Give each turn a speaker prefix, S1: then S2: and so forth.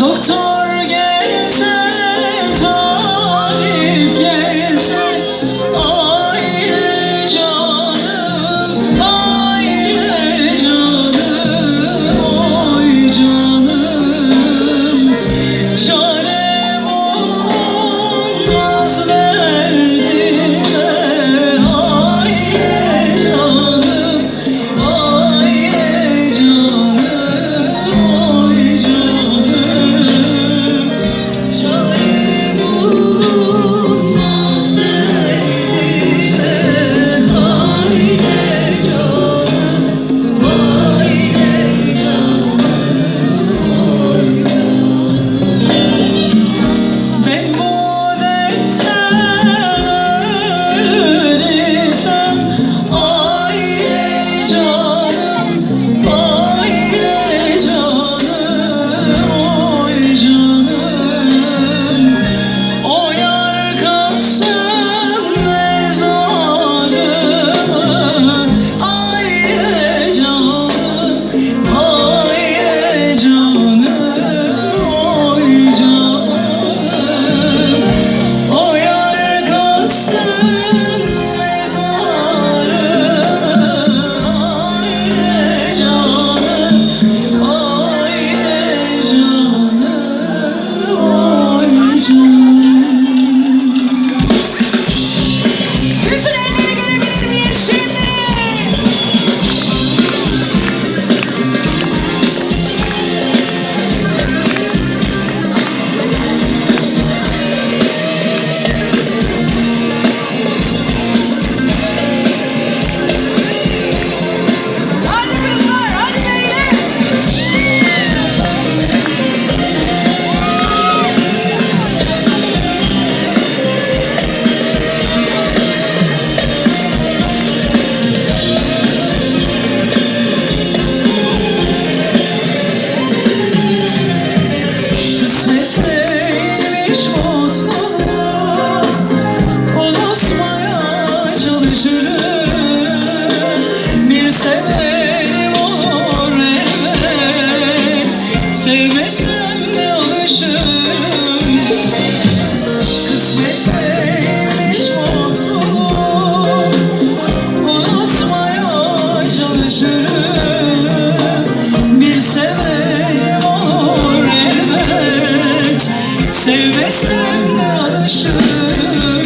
S1: Doktor. Listen in. Değilmiş mutluluk